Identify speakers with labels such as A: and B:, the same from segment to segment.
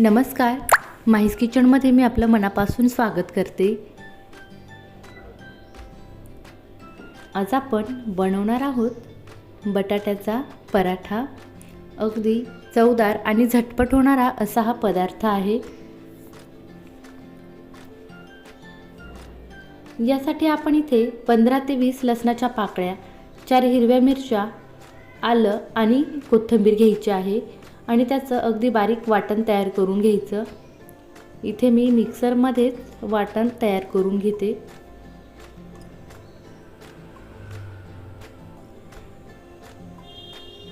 A: नमस्कार. माहीस किचनमध्ये मी आपलं मनापासून स्वागत करते. आज आपण बनवणार आहोत बटाट्याचा पराठा. अगदी चवदार आणि झटपट होणारा असा हा पदार्थ आहे. यासाठी आपण इथे पंधरा ते वीस लसणाच्या पाकळ्या चार हिरव्या मिरच्या आलं आणि कोथिंबीर घ्यायची आहे. आणि त्याचं अगदी बारीक वाटण तयार करून घ्यायचं. इथे मी मिक्सरमध्येच वाटण तयार करून घेते.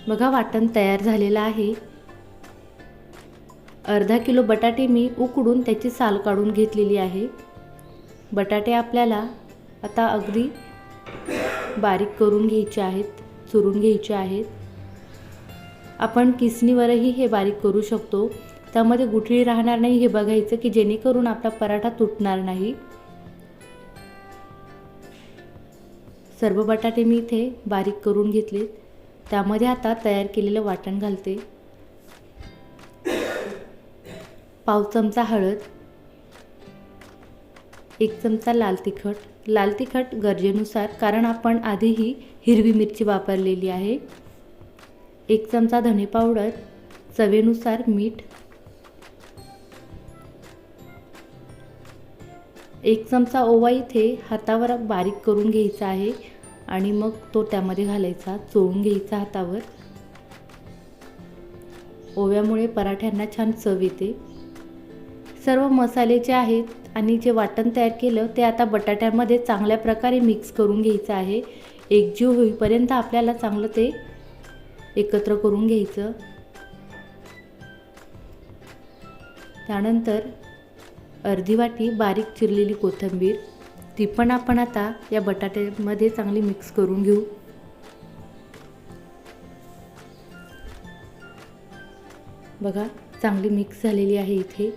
A: बघा वाटण तयार झालेलं आहे. अर्धा किलो बटाटे मी उकडून त्याची साल काढून घेतलेली आहे. बटाटे आपल्याला आता अगदी बारीक करून घ्यायचे आहेत चुरून घ्यायचे आहेत. आपण किसणीवरही हे बारीक करू शकतो. त्यामध्ये गुठळी राहणार नाही हे बघायचं की जेणेकरून आपला पराठा तुटणार नाही. सर्व बटाटे मी इथे बारीक करून घेतले. त्यामध्ये आता तयार केलेलं वाटण घालते. पाव चमचा हळद. एक चमचा लाल तिखट. लाल तिखट गरजेनुसार कारण आपण आधीही हिरवी मिरची वापरलेली आहे. एक चमचा धने पावडर चवेनुसार मीठ एक चमचा ओवा इथे हातावर बारीक करून घ्यायचा आहे आणि मग तो त्यामध्ये घालायचा चोळून घ्यायचा हातावर. ओव्यामुळे पराठ्यांना छान चव येते. सर्व मसाले जे आहेत आणि जे वाटण तयार केलं ते आता बटाट्यामध्ये चांगल्या प्रकारे मिक्स करून घ्यायचं आहे. एकजीव होईपर्यंत आपल्याला चांगलं ते एकत्र करून घ्यायचं. त्यानंतर अर्धी वाटी बारीक चिरलेली कोथिंबीर ती पण आपण आता या बटाट्यामध्ये चांगली मिक्स करून घेऊ. बघा चांगली मिक्स झालेली आहे इथे.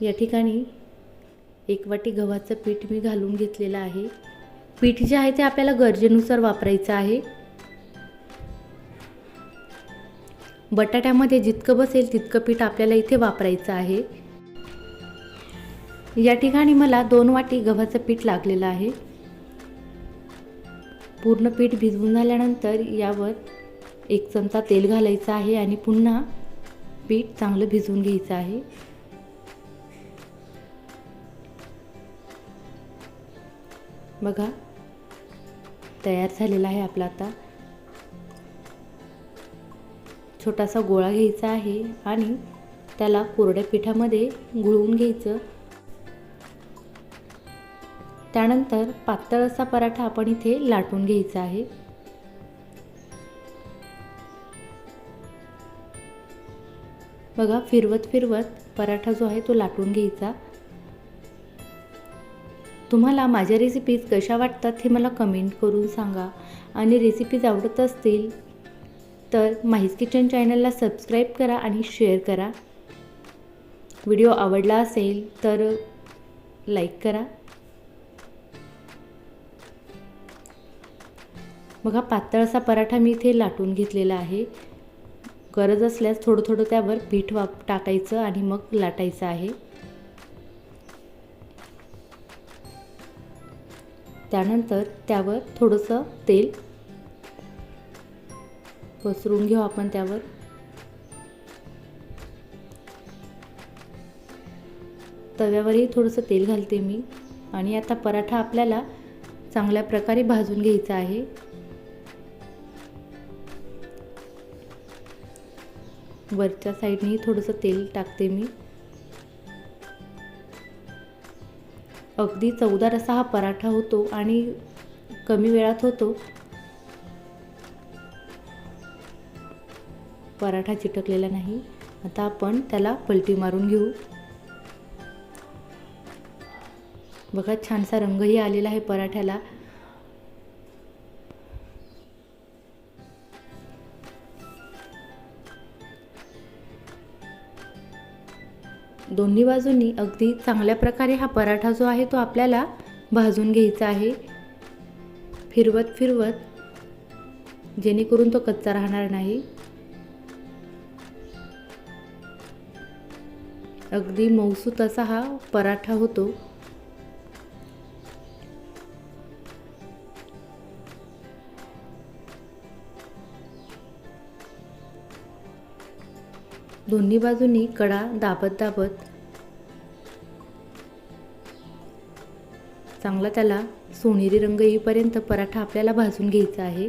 A: या ठिकाणी एक वाटी गव्हाचं पीठ मी घालून घेतलेलं आहे. पीठ जे आहे ते आपल्याला गरजेनुसार वापरायचं आहे. बटाट्यामध्ये जितकं बसेल तितकं पीठ आपल्याला इथे वापरायचं आहे. या ठिकाणी मला दोन वाटी गव्हाचं पीठ लागलेलं आहे. पूर्ण पीठ भिजवून झाल्यानंतर यावर एक चमचा तेल घालायचं आहे आणि पुन्हा पीठ चांगलं भिजवून घ्यायचं आहे. बघा तयार झालेला आहे आपला आता. छोटासा गोळा घ्यायचा आहे आणि त्याला कोरड्या पिठामध्ये गुळवून घ्यायचं. त्यानंतर पातळ असा पराठा आपण इथे लाटून घ्यायचा आहे. बघा फिरवत फिरवत पराठा जो आहे तो लाटून घ्यायचा. तुम्हाला माझ्या रेसिपीज कशा वाटतात हे मला कमेंट करून सांगा. आणि रेसिपीज आवडत असतील तर माहीज किचन चॅनलला सबस्क्राईब करा आणि शेअर करा. व्हिडिओ आवडला असेल तर लाईक करा. बघा पातळ असा पराठा मी इथे लाटून घेतलेला आहे. गरज असल्यास थोडं थोडं त्यावर पीठ वाप टाकायचं आणि मग लाटायचं आहे. त्यानंतर त्यावर थोडंसं तेल पसरून घेऊ आपण त्यावर. तव्यावरही थोडंसं तेल घालते मी. आणि आता पराठा आपल्याला चांगल्या प्रकारे भाजून घ्यायचा आहे. वरच्या साईडनेही थोडंसं तेल टाकते मी. अगदी चवदार असा हा पराठा होतो आणि कमी वेळात होतो. पराठा चिटकलेला नाही. आता आपण त्याला पलटी मारून घेऊ. बघा छानसा रंगही आलेला आहे पराठ्याला. दोन्ही बाजूंनी अगदी चांगल्या प्रकारे हा पराठा जो आहे तो आपल्याला भाजून घ्यायचा आहे. फिरवत फिरवत जेणेकरून तो कच्चा राहणार नाही. अगदी मऊसूत असा हा पराठा होतो. दोन्ही बाजूनी कडा दाबत दाबत चांगला त्याला सोनेरी रंग येईपर्यंत पराठा आपल्याला भाजून घ्यायचा आहे.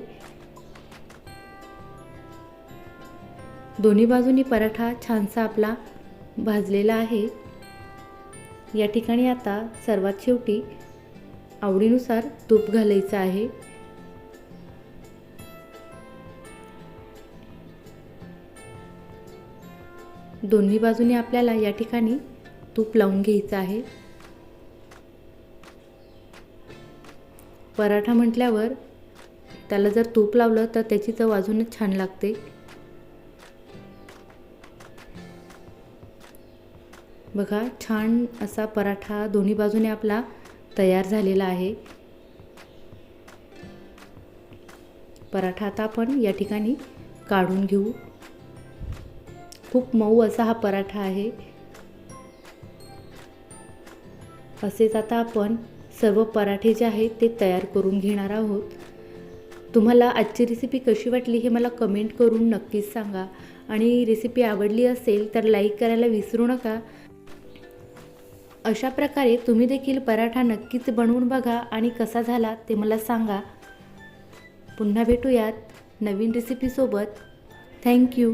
A: दोन्ही बाजूनी पराठा छानसा आपला भाजलेला आहे. या ठिकाणी आता सर्वात शेवटी आवडीनुसार तूप घालायचं आहे. दोन्ही बाजूने आपल्याला या ठिकाणी तूप लावून घ्यायचं आहे. पराठा म्हटल्यावर त्याला जर तूप लावलं तर त्याची चव अजूनच छान लागते. बघा छान असा पराठा दोन्ही बाजूने आपला तयार झालेला आहे. पराठा आता आपण या ठिकाणी काढून घेऊ. खूप मऊ असा हा पराठा आहे. असेच आता आपण सर्व पराठे जे आहेत ते तयार करून घेणार आहोत. तुम्हाला आजची रेसिपी कशी वाटली हे मला कमेंट करून नक्कीच सांगा. आणि रेसिपी आवडली असेल तर लाईक करायला विसरू नका. अशा प्रकारे तुम्ही देखील पराठा नक्कीच बनवून बघा आणि कसा झाला ते मला सांगा. पुन्हा भेटूयात नवीन रेसिपीसोबत थँक्यू